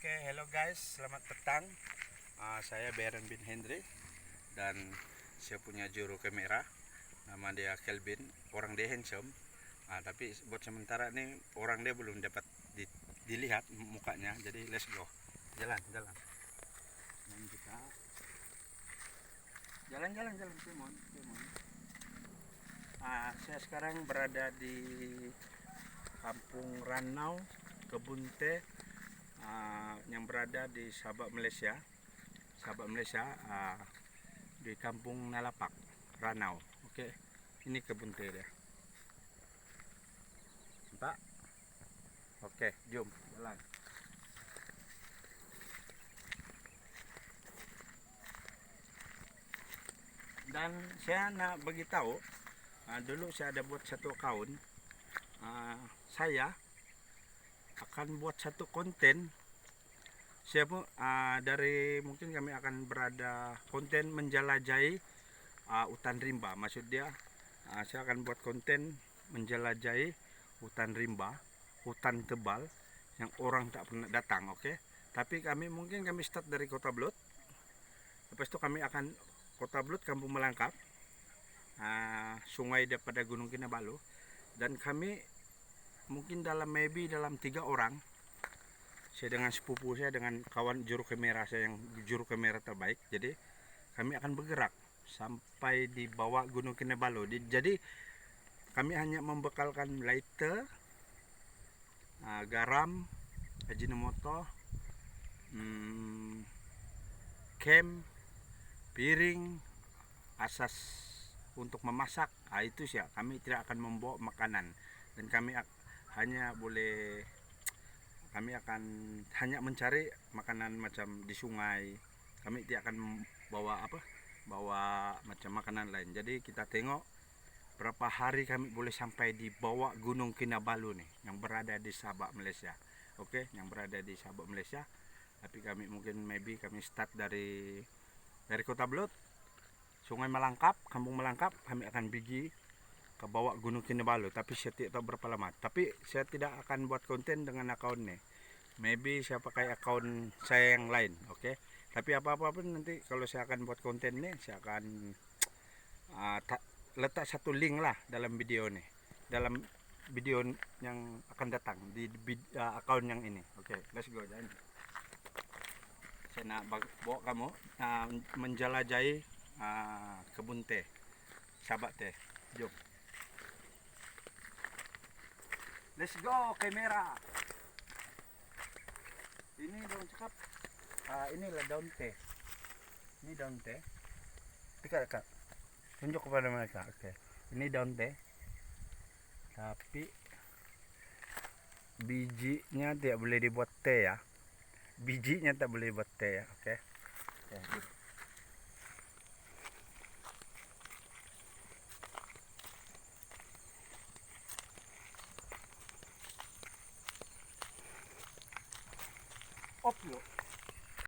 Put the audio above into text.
Oke, hello guys, selamat petang. Ah, saya Baron bin Hendry dan saya punya juru kamera. Nama dia Kelvin. Orang dia handsome. Ah, tapi buat sementara nih orang dia belum dapat di- dilihat mukanya. Jadi let's go. Jalan, jalan. Dan kita jalan, jalan, jalan. Simon, Simon. Ah, saya sekarang berada di Kampung Ranau, Kebun Teh ah, yang berada di Sabak Malaysia. Sabak Malaysia ah, di Kampung Nalapak, Ranau. Oke. Ini kebun teh dia. Nampak? Oke, jom jalan. Dan saya nak bagi tahu ah, dulu saya ada buat satu account Ah, saya akan buat satu konten. Pun ah, dari mungkin kami akan berada konten menjelajahi ah, hutan rimba. Maksud dia ah, saya akan buat konten menjelajahi hutan rimba hutan tebal yang orang tak pernah datang oke tapi kami mungkin kami start dari kota Blut lepas itu kami akan kota Blut kampung Melangkap ah, sungai daripada Gunung Kinabalu. Dan kami mungkin dalam maybe dalam tiga orang. Saya dengan sepupu saya dengan kawan juru kamera saya yang juru kamera terbaik. Jadi kami akan bergerak sampai di bawah Gunung Kinabalu Di- jadi kami hanya membekalkan lighter ah, garam ajinomoto hmm, camp piring asas untuk memasak. Ah, itu sih kami tidak akan membawa makanan. Dan kami hanya boleh kami akan hanya mencari makanan macam di sungai. Kami tidak akan bawa apa bawa macam makanan lain. Jadi kita tengok berapa hari kami boleh sampai di bawah Gunung Kinabalu nih yang berada di Sabak Malaysia. Oke yang berada di Sabak Malaysia. Tapi kami mungkin maybe kami start dari dari Kota Blut Sungai Melangkap, Kampung Melangkap, kami akan pergi ke bawah Gunung Kinabalu. Tapi saya tidak tahu berapa lama. Tapi saya tidak akan buat konten dengan akaun ini. Maybe saya pakai akaun saya yang lain, oke? Tapi apa-apa pun nanti kalau saya akan buat konten ini, saya akan ta- letak satu link lah dalam video ini, dalam video yang akan datang di vid- ah, akaun yang ini. Oke, let's go. Jangan. Saya nak bawa kamu ah, menjelajahi ah, kebun teh sahabat teh jom let's go kamera. Ini daun cekap. Ah, inilah daun teh. Ini daun teh. Dekat dekat. Tunjuk kepada mereka oke. Ini daun teh. Tapi bijinya tidak boleh dibuat teh ya. Bijinya tak boleh buat teh ya oke Oke. atıyor.